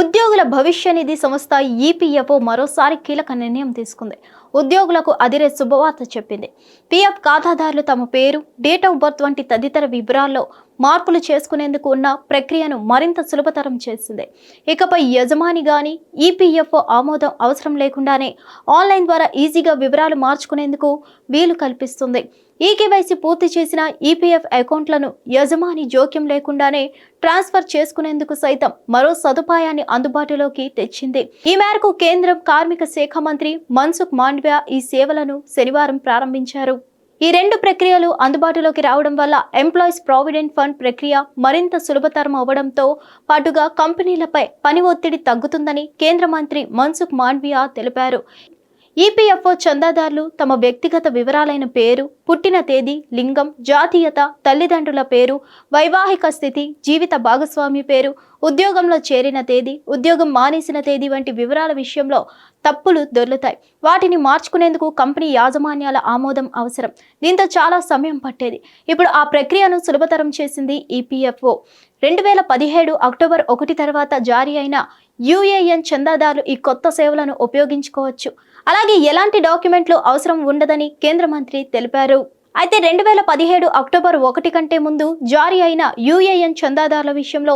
ఉద్యోగుల భవిష్య నిధి సంస్థ ఈపీఎఫ్ఓ మరోసారి కీలక నిర్ణయం తీసుకుంది. ఉద్యోగులకు అదిరే శుభవార్త చెప్పింది. పీఎఫ్ ఖాతాదారులు తమ పేరు డేట్ ఆఫ్ బర్త్ వంటి తదితర వివరాల్లో మార్పులు చేసుకునేందుకు ఉన్న ప్రక్రియను మరింత సులభతరం చేసింది. ఇకపై యజమాని గాని ఈపీఎఫ్ఓ ఆమోదం అవసరం లేకుండానే ఆన్లైన్ ద్వారా ఈజీగా వివరాలు మార్చుకునేందుకు వీలు కల్పిస్తుంది. ఈ కేవైసీ పూర్తి చేసిన ఈపీఎఫ్ అకౌంట్లను యజమాని జోక్యం లేకుండానే ట్రాన్స్ఫర్ చేసుకునేందుకు సైతం మరో సదుపాయాన్ని అందుబాటులోకి తెచ్చింది. ఈ మేరకు కేంద్రం కార్మిక శాఖ మంత్రి మన్సుఖ్ మాండ్వ్యా ఈ సేవలను శనివారం ప్రారంభించారు. ఈ రెండు ప్రక్రియలు అందుబాటులోకి రావడం వల్ల ఎంప్లాయీస్ ప్రావిడెంట్ ఫండ్ ప్రక్రియ మరింత సులభతరం అవ్వడంతో పాటుగా కంపెనీలపై పని ఒత్తిడి తగ్గుతుందని కేంద్ర మంత్రి మన్సుఖ్ మాండ్వియా తెలిపారు. ఈపీఎఫ్ఓ చందాదారులు తమ వ్యక్తిగత వివరాలైన పేరు పుట్టిన తేదీ లింగం జాతీయత తల్లిదండ్రుల పేరు వైవాహిక స్థితి జీవిత భాగస్వామి పేరు ఉద్యోగంలో చేరిన తేదీ ఉద్యోగం మానేసిన తేదీ వంటి వివరాల విషయంలో తప్పులు దొర్లుతాయి. వాటిని మార్చుకునేందుకు కంపెనీ యాజమాన్యాల ఆమోదం అవసరం. దీంతో చాలా సమయం పట్టేది. ఇప్పుడు ఆ ప్రక్రియను సులభతరం చేసింది ఈపీఎఫ్ఓ. రెండు వేల పదిహేడు అక్టోబర్ ఒకటి తర్వాత జారీ అయిన యూఏఎన్ చందాదారులు ఈ కొత్త సేవలను ఉపయోగించుకోవచ్చు. అలాగే ఎలాంటి డాక్యుమెంట్లు అవసరం ఉండదని కేంద్ర మంత్రి తెలిపారు. అయితే రెండు వేల పదిహేడు అక్టోబర్ ఒకటి కంటే ముందు జారీ అయిన యూఏఎన్ చందాదారుల విషయంలో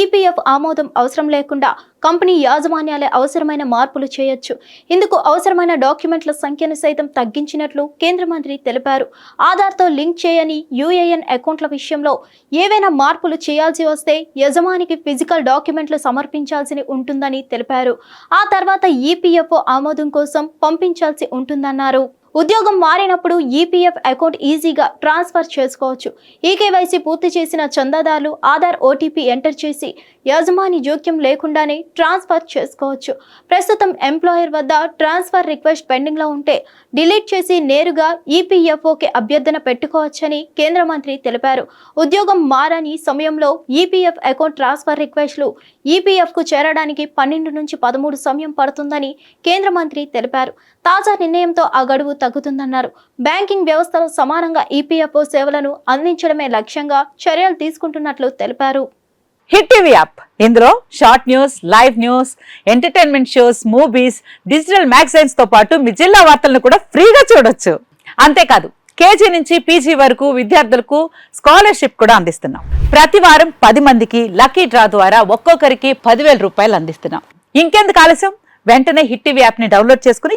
ఈపీఎఫ్ ఆమోదం అవసరం లేకుండా కంపెనీ యాజమాన్యాలే అవసరమైన మార్పులు చేయొచ్చు. ఇందుకు అవసరమైన డాక్యుమెంట్ల సంఖ్యను సైతం తగ్గించినట్లు కేంద్ర మంత్రి తెలిపారు. ఆధార్తో లింక్ చేయని యూఏఎన్ అకౌంట్ల విషయంలో ఏవైనా మార్పులు చేయాల్సి వస్తే యజమానికి ఫిజికల్ డాక్యుమెంట్లు సమర్పించాల్సి ఉంటుందని తెలిపారు. ఆ తర్వాత ఈపీఎఫ్ఓ ఆమోదం కోసం పంపించాల్సి ఉంటుందన్నారు. ఉద్యోగం మారినప్పుడు ఈపీఎఫ్ అకౌంట్ ఈజీగా ట్రాన్స్ఫర్ చేసుకోవచ్చు. ఈ కేవైసీ పూర్తి చేసిన చందాదారులు ఆధార్ ఓటీపీ ఎంటర్ చేసి యజమాని జోక్యం లేకుండానే ట్రాన్స్ఫర్ చేసుకోవచ్చు. ప్రస్తుతం ఎంప్లాయర్ వద్ద ట్రాన్స్ఫర్ రిక్వెస్ట్ పెండింగ్లో ఉంటే డిలీట్ చేసి నేరుగా ఈపీఎఫ్ఓకి అభ్యర్థన పెట్టుకోవచ్చని కేంద్ర మంత్రి తెలిపారు. ఉద్యోగం మారని సమయంలో ఈపీఎఫ్ అకౌంట్ ట్రాన్స్ఫర్ రిక్వెస్ట్లు ఈపీఎఫ్కు చేరడానికి పన్నెండు నుంచి పదమూడు సమయం పడుతుందని కేంద్ర మంత్రి తెలిపారు. తాజా నిర్ణయంతో ఆ గడువు తగ్గుతుందన్నారు. బ్యాంకింగ్ వ్యవస్థలో సమానంగా ఈపీఎఫ్ఓ సేవలను అందించడమే లక్ష్యంగా చర్యలు తీసుకుంటున్నట్లు తెలిపారు. Hit TV app. ఇందులో short news live news entertainment shows movies digital మ్యాగజైన్స్తో పాటు మీ జిల్లా వార్తలను కూడా ఫ్రీగా చూడొచ్చు. అంతేకాదు కేజీ నుంచి పీజీ వరకు విద్యార్థులకు స్కాలర్షిప్ కూడా అందిస్తున్నాం. ప్రతి వారం పది మందికి లక్కీ డ్రా ద్వారా ఒక్కొక్కరికి పదివేల రూపాయలు అందిస్తున్నాం. ఇంకెందుకు ఆలస్యం? వెంటనే హిట్ టీవీ యాప్ని డౌన్లోడ్ చేసుకుని